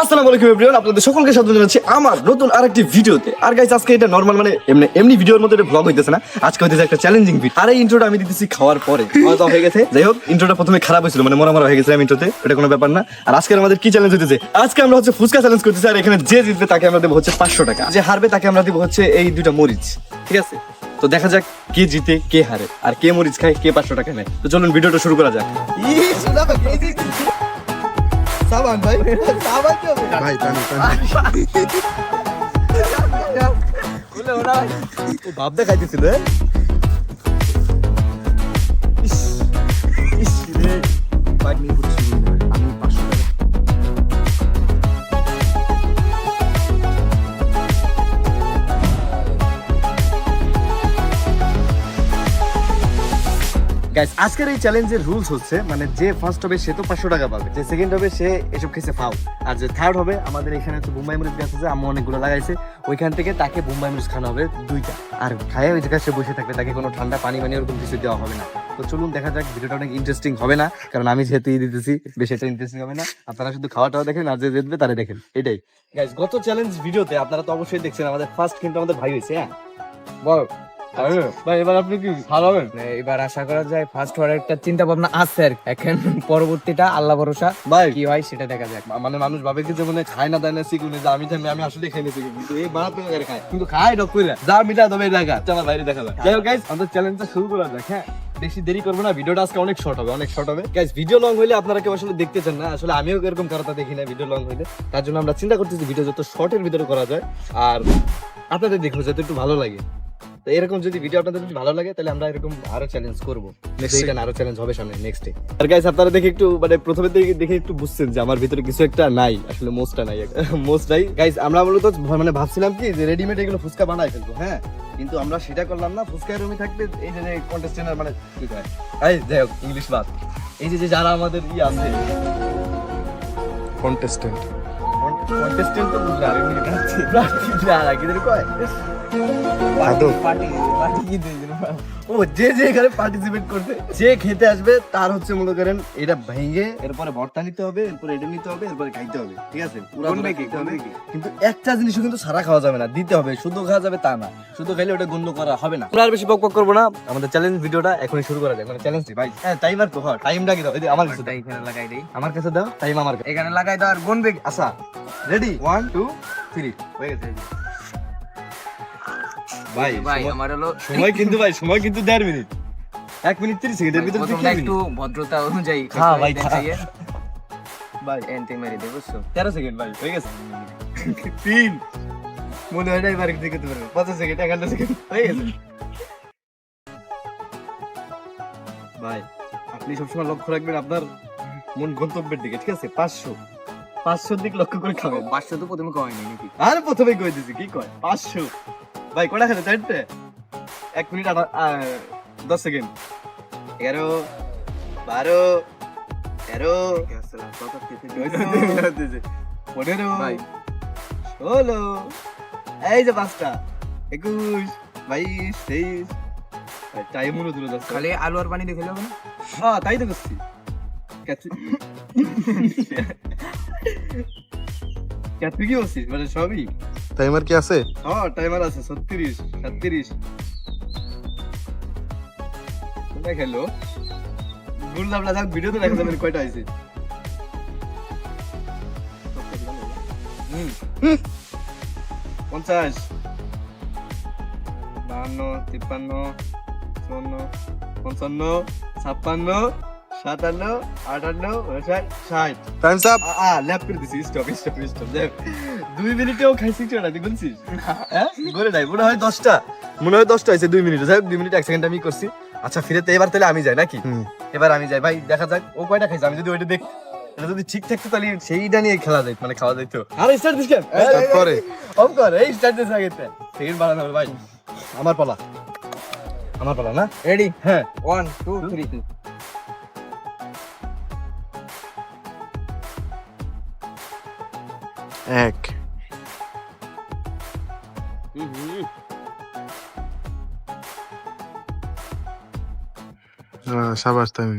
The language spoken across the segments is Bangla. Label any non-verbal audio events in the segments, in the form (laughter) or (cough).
আসসালামু আলাইকুম এভরিওয়ান, আপনাদের সকলকে স্বাগত জানাচ্ছি আমার নতুন আরেকটি ভিডিওতে। আর গাইস আজকে এটা নরমাল মানে এমনি এমনি ভিডিওর মধ্যে এটা ব্লগ হইতেছে না। আজকে হইতেছে একটা চ্যালেঞ্জিং ভিডিও আর এই ইন্ট্রোটা আমি দিতেছি খাওয়ার পরে। দাওয়া হয়ে গেছে। যাই হোক ইন্ট্রোটা প্রথমে খারাপ হয়েছিল মানে মরা মরা হয়ে গেছিলাম ইন্ট্রোতে এটা কোনো ব্যাপার না। আর আজকে আমাদের কি চ্যালেঞ্জ হইতেছে? আজকে আমরা হচ্ছে ফুচকা চ্যালেঞ্জ করতেছি, আর এখানে যে জিতবে তাকে আমরা দেবো হচ্ছে পাঁচশো টাকা। যে হারবে তাকে আমরা দেবো হচ্ছে এই দুইটা মরিচ। ঠিক আছে? তো দেখা যাক কে জিতে, কে হারে। আর কে মরিচ খায়, কে পাঁচশো টাকা নেয়। তো চলুন ভিডিওটা শুরু করা যাক। সাবান ভাই সাবান ভাই টানি টানি। ও ভাব দেখাইতেছিল ইস, ইস রে, বাইক নিয়ে ঘুরছি। Guys, আজকের এই চ্যালেঞ্জের রুলস হচ্ছে মানে যে ফার্স্ট হবে সে তো পাঁচশো টাকা পাবে যে সেকেন্ড হবে সে এসব খেয়েছে ফাও আর যে থার্ড হবে আমাদের এখানে হচ্ছে বোম্বাই মরিচ গাছ আছে আম্মু অনেকগুলো লাগাইছে ওইখান থেকে তাকে বোম্বাই মরিচ খাওয়ানো হবে দুইটা। আর খায় ওই জায়গায় সে বসে থাকবে তাকে কোনো ঠান্ডা পানি মানি ওরকম কিছু দেওয়া হবে না। তো চলুন দেখা যাক ভিডিওটা অনেক ইন্টারেস্টিং হবে না কারণ আমি যেহেতু ই দিতেছি বেশি একটা ইন্টারেস্টিং হবে না। আপনারা শুধু খাওয়াটাও দেখেন আর যে জিতবে তারা দেখেন এটাই। গাইজ গত চ্যালেঞ্জ ভিডিওতে আপনারা তো অবশ্যই দেখছেন আমাদের ফার্স্ট কিন্তু আমাদের ভাই হয়েছে হ্যাঁ? বল। ভাই এবার আপনি কি এবার আশা করা যায় ফার্স্ট হওয়ার একটা চিন্তা ভাবনা আছে আর এখন পরবর্তীটা আল্লাহ ভরসা। ভাই কি হয় সেটা দেখা যাক। মানে মানুষ ভাবে কি যে মানে খায় না দেয় না শিখুনে যে আমি আমি আসলে খাই না কিন্তু এই বাড়া করে খায়। কিন্তু খায় ডক কইরা। যা মিটা দেখা। বাইরে দেখা যায় যাই হোক গাইস আমাদের চ্যালেঞ্জটা শুরু করা যাক হ্যাঁ? বেশি দেরি করব না ভিডিওটা আজকে অনেক শর্ট হবে অনেক শর্ট হবে। ভিডিও লং হইলে আপনারা কেউ আসলে দেখতে চান না। আসলে আমিও এরকম কারোটা দেখি না ভিডিও লং হইলে। তার জন্য আমরা চিন্তা করতেছি ভিডিও যত শর্টের ভিতরে করা যায়। আর আপনাদের দেখব যাতে একটু ভালো লাগে। তো এরকম যদি ভিডিও আপনাদের যদি ভালো লাগে তাহলে আমরা এরকম আরও চ্যালেঞ্জ করব। আরও চ্যালেঞ্জ হবে সামনে নেক্সট ডে আর গাইস আপনারা দেখে একটু মানে প্রথমে দেখে দেখে একটু বুঝছেন যে আমার ভিতরে কিছু একটা নাই আসলে মোস্টটা নাই (laughs) মোস্ট নাই। গাইস আমরা মূলত মানে ভাবছিলাম কি যে রেডিমেড এগুলো ফুচকা বানাই ফেলব হ্যাঁ? কিন্তু আমরা সেটা করলাম না ফুচকা রুমে থাকবে এই যে কন্টেস্টেন্ট মানে কি কয়? এই যাই হোক ইংলিশ বাদ। এই যে যে যারা আমাদের ই আছে। কন্টেস্টেন্ট আর ও যে যে এখানে পার্টিসিপেট যে খেতে আসবে তার হচ্ছে মনে করেন এটা ভেঙে এরপরে ভর্তা নিতে হবে এরপরে এটা নিতে হবে এরপরে খাইতে হবে ঠিক আছে? কিন্তু একটা জিনিসও কিন্তু সারা খাওয়া যাবে না দিতে হবে শুধু খাওয়া যাবে তা না শুধু খাইলে ওটা গন্ধ করা হবে না। আর বেশি বক বক করব না আমাদের চ্যালেঞ্জ ভিডিওটা এখনই শুরু করা যাক মানে চ্যালেঞ্জ ভাই। হ্যাঁ টাইমার তো হয় টাইমটা কি দাও আমার কাছে লাগাই দেই। আমার কাছে দাও টাইম আমার এখানে লাগাই দাও আর গুনবে? আচ্ছা। রেডি ওয়ান টু থ্রি হয়ে গেছে ভাই ভাই আমার হলো সময় কিন্তু ভাই সময় কিন্তু দেড় মিনিট। এক মিনিট তিরিশ সেকেন্ডের ভিতরে তুই একটু ভদ্রতা অনুযায়ী হ্যাঁ, ভাই, হ্যাঁ। ভাই এনতে মেরে দে বুঝছ? তেরো সেকেন্ড ভাই হয়ে গেছে। তিন। মনে হয় না এবার পারবে। পঞ্চাশ সেকেন্ড এগারো সেকেন্ড হয়ে গেছে। ভাই আপনি সবসময় লক্ষ্য রাখবেন আপনার মন গন্তব্যের দিকে ঠিক আছে? পাঁচশো। পাঁচশোর দিক লক্ষ্য করে খাবেন। পাঁচশো তো প্রথমে কয়নি নাকি? আর প্রথমে কই দিছি কি কয়? পাঁচশো। ভাই কটা খেলে? চারটে? এক মিনিট আধা দশ সেকেন্ড। এগারো বারো তেরো পনেরো ভাই। ষোলো এই যে পাঁচটা। একুশ বাইশ তেইশ। টাইম মনে দূরে যাচ্ছে। খালি আলু আর পানি হবে না? হ্যাঁ তাই তো করছি। ক্যাথলিক কি বলছিস মানে সবই। টাইমার কি আছে? হ্যাঁ টাইমার আছে ছত্রিশ সাতত্রিশ। কোথায় খেলো গুল দাবলা যাক ভিডিও তো দেখা যাবে কয়টা হুম। পঞ্চাশ বাহান্ন তিপ্পান্ন চুয়ান্ন পঞ্চান্ন ছাপ্পান্ন সাতান্ন আটান্ন ষাট ষাট। টাইমস আপ আ ল্যাপ করে দিছি। স্টপ স্টপ স্টপ দেখ দুই মিনিটেও খাইছি চড়া তুই বলছিস (laughs) হ্যাঁ? করে নাই মনে হয় দশটা। মনে হয় দশটা হয়েছে দুই মিনিটে। যাই হোক, দুই মিনিট এক সেকেন্ড আমি করছি। আচ্ছা ফিরে তো এবার তাহলে আমি যাই নাকি? এবার আমি যাই। ভাই দেখা যাক ও কয়টা খাইছে? আমি যদি ওইটা দেখ এটা যদি ঠিক থাকতো তাহলে সেইটা নিয়ে খেলা যাইত মানে খাওয়া যাইতো। আর স্টার্ট দিস কেন? তারপরে অফ কর এই স্টার্ট দিস আগে সেকেন্ড বাড়ানো ভাই। আমার পালা। আমার পালা না? রেডি হ্যাঁ। ওয়ান টু থ্রি এক। সাবাস তুমি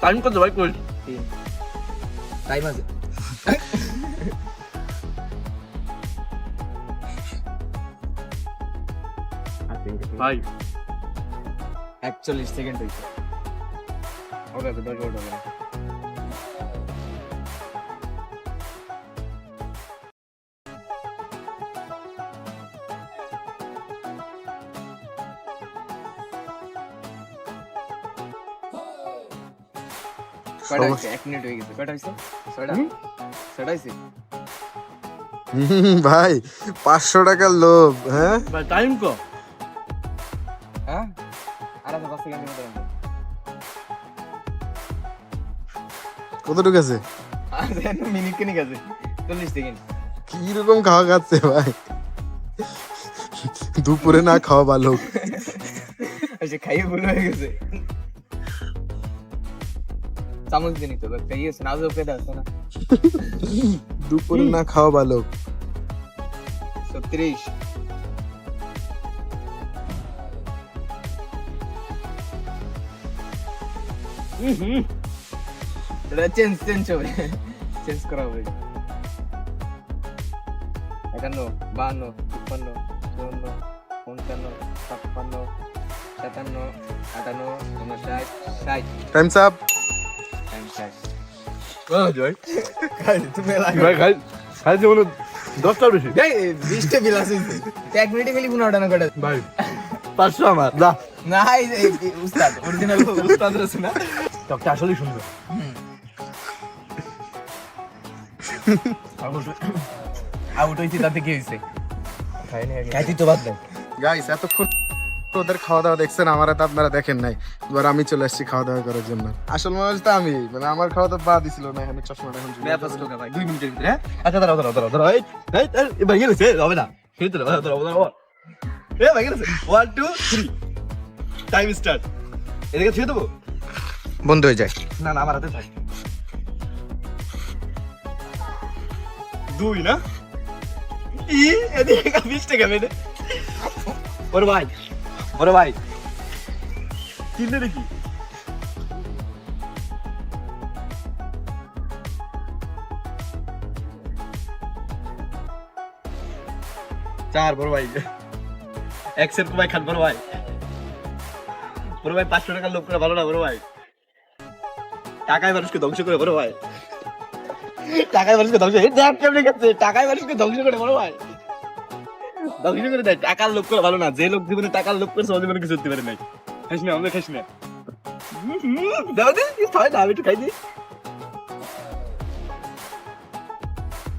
টাইম কত ভাই কই টাইম আছে। (laughs) ভাই। একচল্লিশ সেকেন্ড হয়েছে। ওকে ওটা হয়ে হয়েছে? হুম, ভাই পাঁচশো টাকার লোভ হ্যাঁ? টাইম কো? হ্যাঁ? আর আছে পাঁচ সেকেন্ড মতো আছে। কতটুকু আছে? আছে মিনিট কেনিক আছে চল্লিশ সেকেন্ড। কি রকম খাওয়া খাচ্ছে ভাই? দুপুরে না খাওয়া ভালো। আচ্ছা খাইয়ে ভুল হয়ে গেছে। চামচ দিয়ে নিতে হবে ইয়ে পেদা আছে না। দুপুরে না খাওয়া ভালো। ছত্রিশ। এটা চেঞ্জ চেঞ্জ হবে চেঞ্জ করা হবে। একান্ন বাহান্ন তিপ্পান্ন চুয়ান্ন পঞ্চান্ন ছাপ্পান্ন সাতান্ন আটান্ন উনষাট ষাট টাইমস আপ টাইম অর্ডার করে ভাই পাঁচশো আমার না অরিজিনাল টকটা আসলেই সুন্দর। আউট হইছি তাতে কি হইছে খাইতি তো বাদ গাইস এতক্ষণ ওদের খাওয়া দাওয়া দেখছেন আমার তো আপনারা দেখেন নাই। এবার আমি চলে আসছি খাওয়া দাওয়া করার জন্য। আসল মানুষ তো আমি মানে আমার খাওয়া দাওয়া বাদ দিছিল না এখানে চশমাটা এখন দুই মিনিটের ভিতরে হ্যাঁ? আচ্ছা দাঁড়াও দাঁড়াও দাঁড়াও দাঁড়াও এই হবে না। খেতে দাঁড়াও দাঁড়াও দাঁড়াও এ ভাই গেছে one two three time start এদিকে ছেড়ে দেবো? বন্ধ হয়ে যায়। না না, আমার হাতে দুই, না? ই, এদিকে বিশ টাকা মেনে ওর ভাই ওর ভাই। কিনলে নাকি চার, বড় ভাই। একশো ভাই খান, বড় ভাই। বড় ভাই, পাঁচশো টাকা লোক করে ভালো না, বড় ভাই। টাকায় মানুষকে ধ্বংস করে বড় ভাই। টাকায় মানুষকে ধ্বংস এই দেখ কেমনে গেছে। টাকায় মানুষকে ধ্বংস করে বড় ভাই। ধ্বংস করে দেয় টাকার লোক করে ভালো না। যে লোক জীবনে টাকার লোক করে সমাজে জীবনে কিছু হতে পারে নাই। খাইস না আমরা খাইস না। দাও দে হয় না আমি একটু খাই দিই।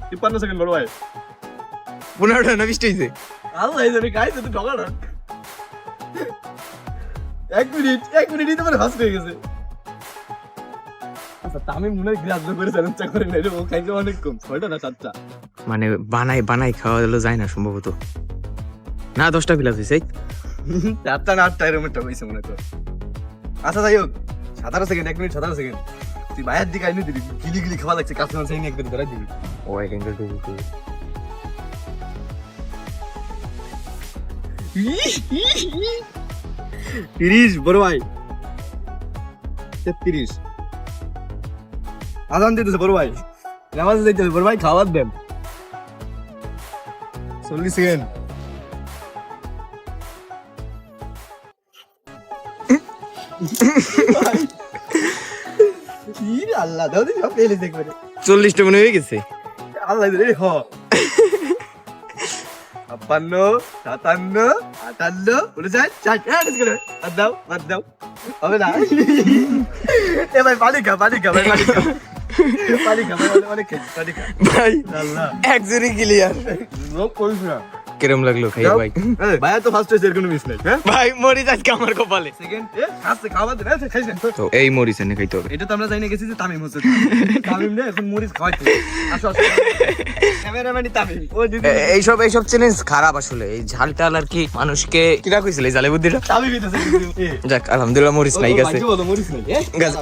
তিপ্পান্ন সেকেন্ড বড় ভাই। পনেরোটা না বিশটা হইছে। আল্লাহ এই জানি খাইছে তুই না। এক মিনিট এক মিনিট তো মানে ফার্স্ট হয়ে গেছে। তামিম মনে হয় গ্রাহ্য করে চ্যালেঞ্জটা করে নেই ও খাইছে অনেক কম। ছয়টা না সাতটা? মানে বানাই বানাই খাওয়া হলো যায় না সম্ভবত। না দশটা বিলাস হয়েছে চারটা না আটটা এরকম একটা হয়েছে মনে কর। আচ্ছা যাই হোক সাতারো সেকেন্ড এক মিনিট সাতারো সেকেন্ড তুই বাইরের দিকে আইনি দিবি গিলি গিলি খাওয়া লাগছে কাস্টমার সেই একবার ধরে দিবি। ও আই ক্যান ডু তিরিশ বড় ভাই। তেত্রিশ। আজান দিতেছে বড় ভাই। নামাজ দিতে বড় ভাই খাবার দেন। চল্লিশ সেকেন্ড। আল্লাহ দাও সব পেলে দেখবে চল্লিশটা মনে হয়ে গেছে। আল্লাহ রে হ। ছাপ্পান্ন সাতান্ন আটান্ন উনষাট ষাট হ্যাঁ বাদ দাও বাদ দাও। হবে না। এ ভাই পানি খা পানি খা ভাই পানি খা পানি খা ভাই এক জুরি ক্লিয়ার লোক করিস না। কিরম লাগল খাই ভাই? ভাই তো ফার্স্ট হয়েছে এর কোনো মিস নাই হ্যাঁ? ভাই মরিচ আজকে আমার কপালে। সেকেন্ড এ খাচ্ছে খাবার দে এই খাইছ না তো এই মরিচ এনে খাইতে হবে। এটা তো আমরা জানি গেছি যে তামিম হচ্ছে তামিম। রে এখন মরিচ খাওয়াইতে আসো আসো। ক্যামেরাম্যানই তামিম। ও দিদি। এ- এইসব এইসব চ্যালেঞ্জ খারাপ আসলে। এই ঝাল টাল আর কি মানুষকে কিরা কইছিল এই জালে বুদ্ধিটা তামিমই তো যাক আলহামদুলিল্লাহ মরিস নাই গেছে। বলো মরিস নাই? গেছে।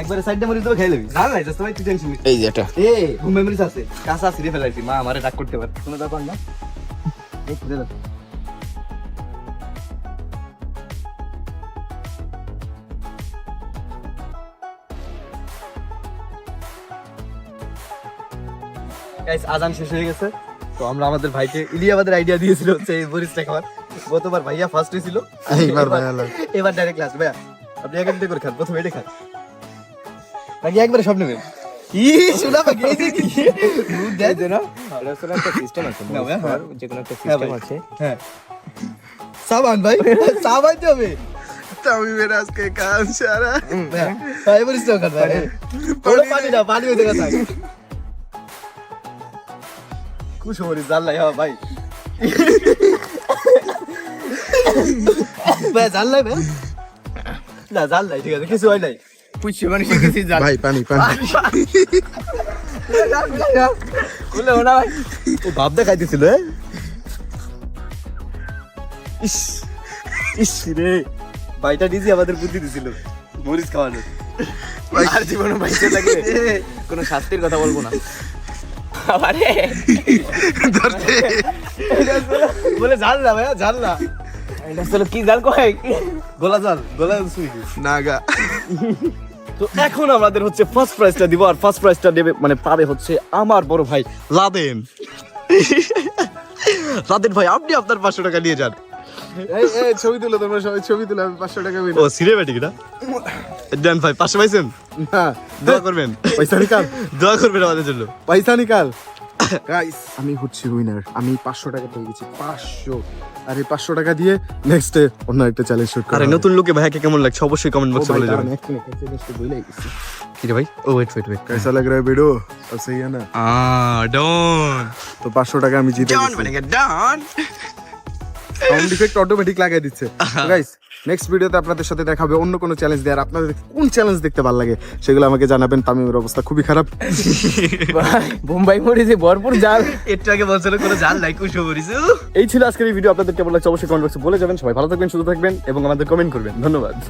একবারে সাইডে মরিস দেবো খেয়ে নেবি। না না জাস্ট ভাই তুই টেনশন এই যে এটা। এ ঘুম মেমোরিজ আছে। কাঁচা ছিঁড়ে ফেলাইছি মা আমারে ডাক করতে পারে। কোনো ব্যাপার না। দাও। Guys, আজান শেষ হয়ে গেছে। তো আমরা আমাদের ভাইকে ইলিয়াবাদের আইডিয়া দিয়েছিল হচ্ছে এই মরিচটা খাওয়ার। গতবার ভাইয়া ফার্স্ট হয়েছিল। লাগে। এবার ডাইরেক্ট ক্লাস ভাইয়া আপনি এক করে খান প্রথমে এটা খান। নাকি একবারে সব নেবেন। ই শোনা বাকি এই যে কি? দুধ দেয় তো না এটা আসলে একটা সিস্টেম আছে না, ভাই, হ্যাঁ। যে কোনো একটা সিস্টেম ভাই। আছে। সাবান ভাই। সাবান তো হবে। তামিমের আজকে কাজ সারা। ভাইয়া, ভাই এবার ইস্তেও খান ওটা পানি। না পানি হয়ে গেছে খুশ হরি হ্যাঁ ভাই। ভাই জানলাই ভাই। না জানলাই ঠিক আছে কিছু হয় নাই। পুষছে মানুষের কিছু জাল ভাই পানি পানি। বলে ওনা ভাই ও ভাব দেখাইতেছিল এ? ইস ইস রে। ভাইটা নিজে আমাদের বুদ্ধি দিছিল মরিচ খাওয়ানো। আর জীবনে বাইতে লাগে কোনো শাস্তির কথা বলব না। আরে। ধরতে। বলে জাল না ভাইয়া জাল না। এটা আসলে কি জাল কয়? গোলা জাল গোলা সুই নাগা। তো এখন আমাদের হচ্ছে ফার্স্ট প্রাইজটা দিব আর ফার্স্ট প্রাইজটা দেবে মানে পাবে হচ্ছে আমার বড় ভাই লাদেন। লাদেন ভাই আপনি আপনার পাঁচশো টাকা নিয়ে যান। এই এই ছবি তুলো তোমরা সবাই ছবি তুলো আমি পাঁচশো টাকা ও বিল সিনেমেটিক না দেন ভাই পাঁচশো পাইছেন? না। দোয়া করবেন। পয়সা নিকাল দোয়া করবেন আমাদের জন্য। পয়সা নিকাল গাইস আমি হচ্ছি উইনার আমি পাঁচশো টাকা পেয়ে গেছি পাঁচশো আর এই পাঁচশো টাকা দিয়ে নেক্সট অন্য একটা চ্যালেঞ্জ শুট আরে নতুন লোকে ভাইকে কেমন লাগছে অবশ্যই কমেন্ট বক্সে বলে যাবেন কি রে ভাই ও ওয়েট ওয়েট ওয়েট कैसा लग रहा है वीडियो अब सही है ना আ ডন তো পাঁচশো টাকা আমি জিতে ডন মানে ডন সাউন্ড ইফেক্ট অটোমেটিক লাগাই দিচ্ছে। গাইস নেক্সট ভিডিওতে আপনাদের সাথে দেখা হবে অন্য কোনো চ্যালেঞ্জ দেওয়ার আপনাদের কোন চ্যালেঞ্জ দেখতে ভালো লাগে সেগুলো আমাকে জানাবেন তামিমের অবস্থা খুবই খারাপ। বোম্বাই মরিছে ভরপুর জাল। একটু আগে বলছিল কোনো জাল নাই কুশো করিস এই ছিল আজকের এই ভিডিও আপনাদের কেমন লাগছে অবশ্যই কমেন্ট বক্সে বলে যাবেন। সবাই ভালো থাকবেন সুস্থ থাকবেন এবং আমাদের কমেন্ট করবেন। ধন্যবাদ।